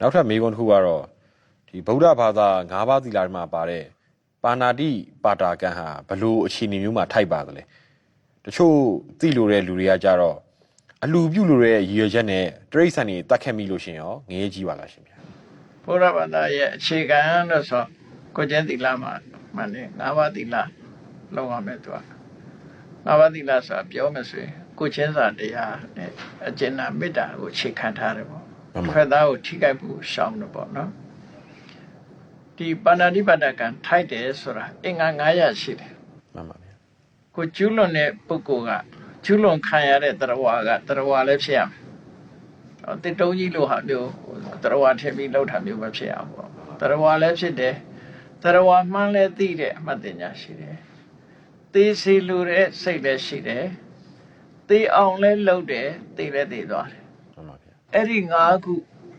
နောက်ထပ်မေးခွန်းတစ်ခုကတော့ဒီဗုဒ္ဓဘာသာ၅ပါးသီလတွေမှာပါတဲ့ပါဏာတိပါတာကံဟာဘလို့အခြေအနေမျိုးမှာထိုက်ပါသလဲတချို့သိလို့တဲ့လူတွေကကြတော့အလူပြုလို့တဲ့ရည်ရွယ်ချက်နဲ့တရိษံတွေတတ်ခဲ့မိလို့ရှရင်ရောငရဲကြီးပါလားရှင်ဗျာဘုရားဘာသာရဲ့အခြေခံလို့ဆိုကိုကျင့်သီလမှာမှန်တယ်၅ပါးသီလလုံးဝမယ်သူက၅ပါးသီလဆိုတာပြောမယ်ဆိုရင်ကိုချင်းစာတရားနဲ့အကျဉ်းနာမေတ္တာကိုအခြေခံထားတယ်ပေါ့မှန်ပါ ဖက်သားကိုထိခိုက်ဖို့ရှောင်တယ်ပေါ့နော်ဒီပါဏာတိပါဒကံထိုက်တယ်ဆိုတာအင်္ဂါ900ရှိတယ်မှန်ပါဗျာကိုကျူးလွန်တဲ့ပုဂ္ဂိုလ်ကကျူးလွန်ခံရတဲ့တရားဝါကတရားဝါလည်းဖြစ်ရမယ်။ဟောတစ်တုံးကြီးလို့ဟာမျိုးတရားဝါထင်ပြီးလောက်တာမျိုးမဖြစ်အောင်ပေါ့။တရားဝါလည်းဖြစ်တယ်။တရားဝါမှန်းလည်းသိတဲ့အမှတ်တင်ညာရှိတယ်။သိစီလူတဲ့စိတ်လည်းရှိတယ်။သိအောင်လည်းလုပ်တယ်သိလည်းသိသွားတယ်မှန်ပါဗျာ။ အဲ့ဒီ၅ခု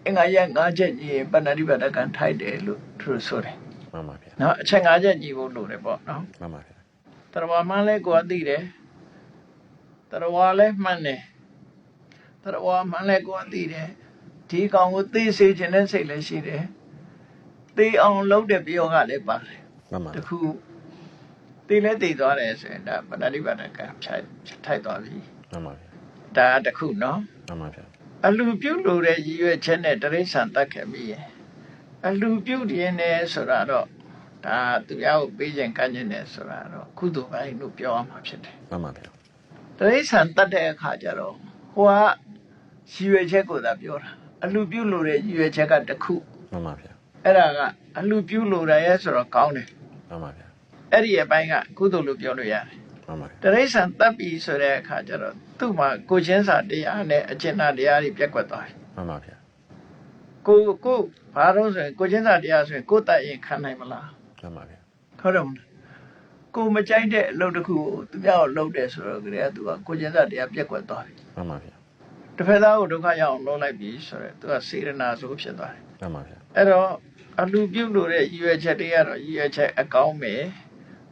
အင်္ဂါရက်၅ချက်ကြီးရင်ပဏ္ဏတိပဒကံထိုက်တယ်လို့သူတို့ဆိုတယ်မှန်ပါဗျာ။နော်အချက်၅ချက်ကြီးဖို့လိုတယ်ပေါ့နော်။မှန်ပါဗျာတရဝါမှန်းလဲကိုယ်ကသိတယ်တရဝါလဲမှန်းတယ်တရဝါမှန်းလဲကိုယ်ကသိတယ်ဒီကောင်ကိုသိစေခြင်းနဲ့စိတ်လည်းရှိတယ်သိအောင်လုပ်တဲ့ပြောကလည်းပါတယ်မှန်ပါတခုသိလဲသိသွားတယ်ဆိုရင်ဒါပဏာတိပါဒကံဖြတ်ထိုက်သွားပြီမှန်ပါဗျာဒါတခုနော်မှန်ပါဗျာ အလူပြုတ်လို့တဲ့ရည်ရွယ်ချက်နဲ့တရိษံတတ်ခဲ့ပြီရဲ့အလူပြုတ်ရင်းနဲ့ဆိုတာတော့ဒါသူရကိုပေးခြင်းကမ်းခြင်းနဲ့ဆိုတာတော့ကုသိုလ်ပိုင်းလို့ပြောရမှာဖြစ်တယ်မှန်ပါဗျာတရိษံတတ်တဲ့အခါကျတော့ဟိုကရည်ရွယ်ချက်ကိုသာပြောတာအလူပြုလို့တဲ့ရည်ရွယ်ချက်ကတစ်ခုမှန်ပါဗျာအဲ့ဒါကအလူပြုလို့ရရဲ့ဆိုတော့ကောင်းတယ်မှန်ပါဗျာအဲ့ဒီအပိုင်းကကုသိုလ်လို့ပြောလို့ရတယ် မှန်ပါဗျာတရိษံတတ်ပြီဆိုတဲ့အခါကျတော့သူ့မှာကိုချင်းစာတရားနဲ့အကျဉ်းနာတရားတွေပြက်ကွက်သွားတယ်မှန်ပါဗျာကိုကိုဘာလို့ဆိုရင်ကိုချင်းစာတရားဆိုရင်ကိုတတ်ရင်ခံနိုင်မလားမှန်ပါဗျာဟုတ်တယ်မလားကိုမကြိုက်တဲ့အလုပ်တစ်ခုကိုသူများကိုလုပ်တယ်ဆိုတော့ကလေးကသူကကိုချင်းစာတရားပြက်ကွက်သွားတယ်မှန်ပါဗျာတစ်ဖက်သားကိုဒုက္ခရောက်အောင်လုပ်လိုက်ပြီဆိုတော့သူကစေရနာဆိုဖြစ်သွားတယ်မှန်ပါဗျာအဲ့တော့အလူပြုတ်လို့တဲ့ရည်ရွယ်ချက်တွေကတော့ရည်ရွယ်ချက်အကောင်းပဲ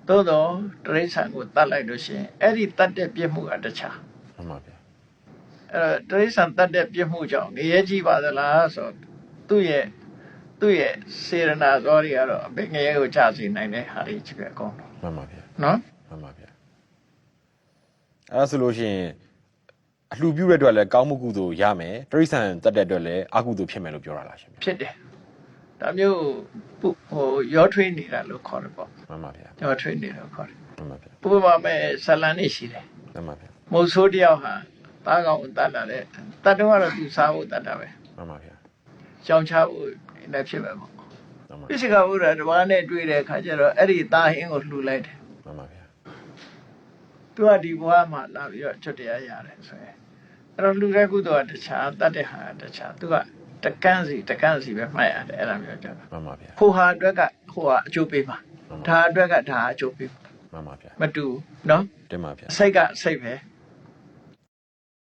သို့တော့တရိษံကိုတတ်လိုက်လို့ရှိရင်အဲ့ဒီတတ်တဲ့ပြစ်မှုကတခြား မှန်ပါဗျာ အဲ့တော့တရိษံတတ်တဲ့ပြစ်မှုကြောင့်ငရဲကြီးပါသလားဆိုတော့သူ့ရဲ့သူ့ရဲ့စေရနာသောတွေကတော့အပင်ငရဲကိုချစေနိုင်တဲ့ဟာတွေကြီးပဲအကုန်လုံး မှန်ပါဗျာ နော် မှန်ပါဗျာအဲဒါဆိုလို့ရှိရင်အလှပြုတဲ့အတွက်လည်းကောင်းမှုကုသိုလ်ရမယ်တရိษံတက်တဲ့အတွက်လည်းအကုသိုလ်ဖြစ်မယ်လို့ပြောတာလားရှင်ဗျာ ဖြစ်တယ်ဒါမျိုး ပုဟိုရောထွေးနေတာလို့ခေါ်တယ်ပေါ့မှန်ပါဗျာရောထွေးနေလို့ခေါ်တယ်မှန်ပါဗျာဥပမာမဲ့ဇလန်နေရှိတယ်မှန်ပါဗျာမုတ်ဆိုးတယောက်ဟာသားကောင်ကိုတတ်လာတဲ့တတ်တော့ကတော့သူစားဖို့တတ်တာပဲမှန်ပါဗျာကြောင်ချဖို့လည်းဖြစ်ပဲပေါ့မှန်ပါပိစိကဘုရားတပားနဲ့တွေ့တဲ့အခါကျတော့အဲ့ဒီသားဟင်းကိုလှူလိုက်တယ်မှန်ပါဗျာသူကဒီဘဝမှာလာပြီးတော့ချွတ်တရားရတယ်ဆိုရင်အဲ့တော့လှူတဲ့ကုသိုလ်ကတခြားတတ်တဲ့ဟာကတခြားသူက တကန်းစီတကန်းစီပဲမှတ်ရတယ်အဲ့ဒါမျိုးကြတော့မှန်ပါဗျာဟိုဟာအတွက်ကဟိုဟာအကျိုးပေးမှာဒါအတွက်ကဒါအကျိုးပေးမှာမှန်ပါဗျာမတူဘူးနော်တင်ပါဗျာစိတ်ကစိတ်ပဲ